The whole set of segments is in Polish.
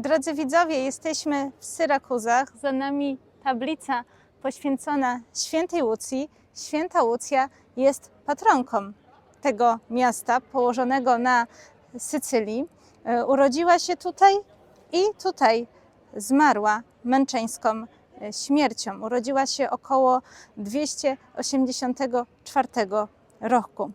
Drodzy widzowie, jesteśmy w Syrakuzach. Za nami tablica poświęcona świętej Łucji. Święta Łucja jest patronką tego miasta położonego na Sycylii. E, Urodziła się tutaj i tutaj zmarła męczeńską e, śmiercią. Urodziła się około 284 roku.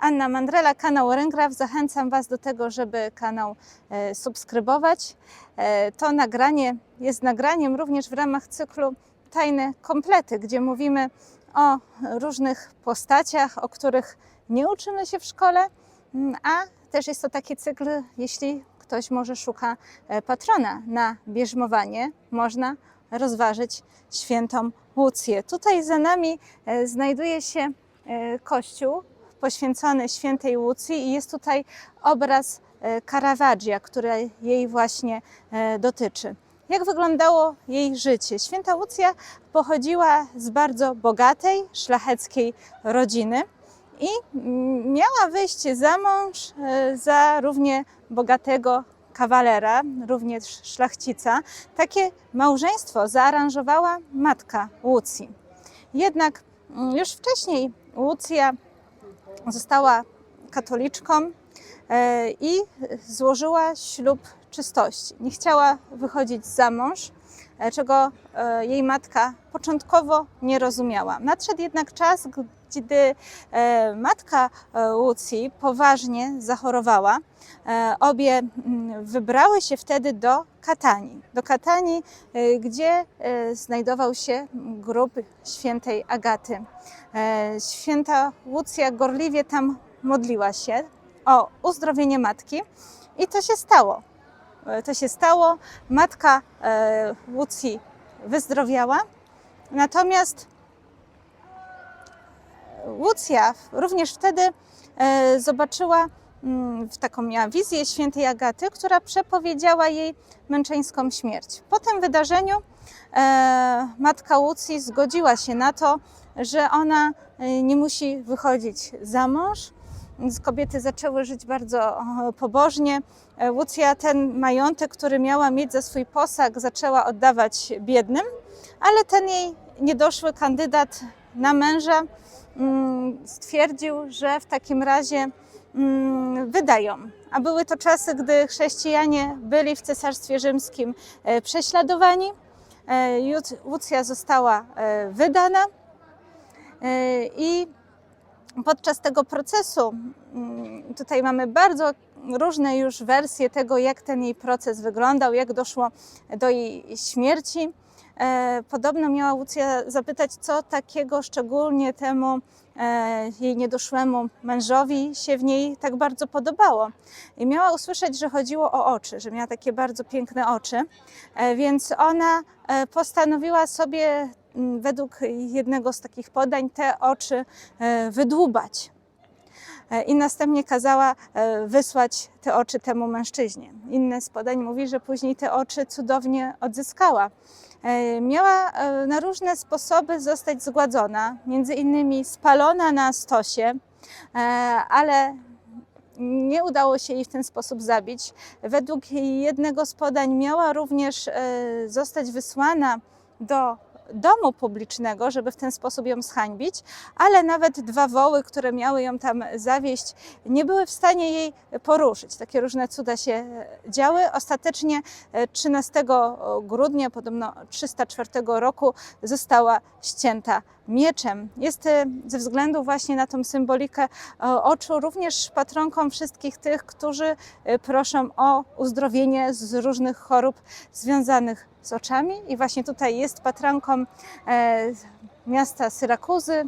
Anna Mandrela, kanał Ręgraw. Zachęcam Was do tego, żeby kanał e, subskrybować. E, To nagranie jest nagraniem również w ramach cyklu Tajne Komplety, gdzie mówimy o różnych postaciach, o których nie uczymy się w szkole, mm, a też jest to taki cykl, jeśli ktoś może szuka e, patrona na bierzmowanie, można rozważyć świętą Łucję. Tutaj za nami znajduje się kościół poświęcony świętej Łucji i jest tutaj obraz e, Caravaggia, który jej właśnie e, dotyczy. Jak wyglądało jej życie? Święta Łucja pochodziła z bardzo bogatej, szlacheckiej rodziny i mm, miała wyjść za mąż e, za równie bogatego kawalera, również szlachcica. Takie małżeństwo zaaranżowała matka Łucji. Jednak mm, już wcześniej Łucja została katoliczką e, i złożyła ślub czystości. Nie chciała wychodzić za mąż, e, czego e, jej matka początkowo nie rozumiała. Nadszedł jednak czas, gdy e, matka e, Łucji poważnie zachorowała. E, Obie wybrały się wtedy do Katanii. Do Katanii, e, gdzie e, znajdował się grób świętej Agaty. E, Święta Łucja gorliwie tam modliła się o uzdrowienie matki i to się stało. E, To się stało. Matka e, Łucji wyzdrowiała, natomiast Łucja również wtedy e, zobaczyła mm, taką miała wizję świętej Agaty, która przepowiedziała jej męczeńską śmierć. Po tym wydarzeniu e, matka Łucji zgodziła się na to, że ona e, nie musi wychodzić za mąż. Kobiety zaczęły żyć bardzo pobożnie. Łucja ten majątek, który miała mieć za swój posag, zaczęła oddawać biednym, ale ten jej niedoszły kandydat na męża stwierdził, że w takim razie mm, wydają. A były to czasy, gdy chrześcijanie byli w Cesarstwie Rzymskim e, prześladowani. E, Łucja została e, wydana i podczas tego procesu, mm, tutaj mamy bardzo różne już wersje tego, jak ten jej proces wyglądał, jak doszło do jej śmierci. E, Podobno miała Łucja zapytać, co takiego szczególnie temu e, jej niedoszłemu mężowi się w niej tak bardzo podobało. I miała usłyszeć, że chodziło o oczy, że miała takie bardzo piękne oczy, E, więc ona postanowiła sobie mm, według jednego z takich podań te oczy wydłubać. I następnie kazała wysłać te oczy temu mężczyźnie. Inne z podań mówi, że później te oczy cudownie odzyskała. E, Miała e, na różne sposoby zostać zgładzona, między innymi spalona na stosie, e, ale nie udało się jej w ten sposób zabić. Według jednego z podań miała również zostać wysłana do domu publicznego, żeby w ten sposób ją zhańbić, ale nawet dwa woły, które miały ją tam zawieść, nie były w stanie jej poruszyć. Takie różne cuda się e, działy. Ostatecznie e, 13 grudnia, podobno 304 roku, została ścięta mieczem. Jest e, ze względu właśnie na tą symbolikę e, oczu również patronką wszystkich tych, którzy e, proszą o uzdrowienie z różnych chorób związanych z oczami. I właśnie tutaj jest patronką miasta Syrakuzy.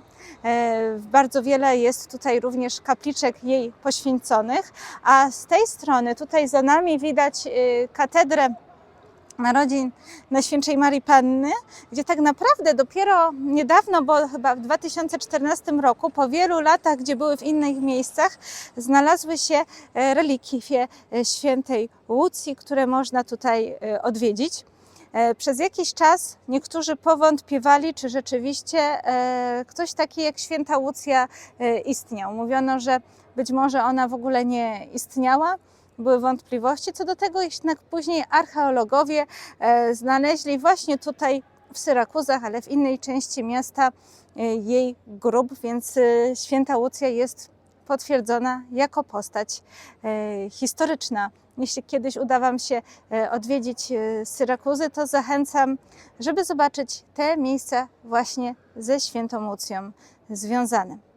Bardzo wiele jest tutaj również kapliczek jej poświęconych, a z tej strony tutaj za nami widać katedrę narodzin Najświętszej Marii Panny, gdzie tak naprawdę dopiero niedawno, bo chyba w 2014 roku, po wielu latach, gdzie były w innych miejscach, znalazły się e, relikwie e, świętej Łucji, które można tutaj e, odwiedzić. Przez jakiś czas niektórzy powątpiewali, czy rzeczywiście ktoś taki jak święta Łucja istniał. Mówiono, że być może ona w ogóle nie istniała. Były wątpliwości co do tego, jednak później archeologowie e, znaleźli właśnie tutaj w Syrakuzach, ale w innej części miasta e, jej grób, więc e, święta Łucja jest potwierdzona jako postać historyczna. Jeśli kiedyś uda Wam się odwiedzić Syrakuzy, to zachęcam, żeby zobaczyć te miejsca właśnie ze świętą Łucją związane.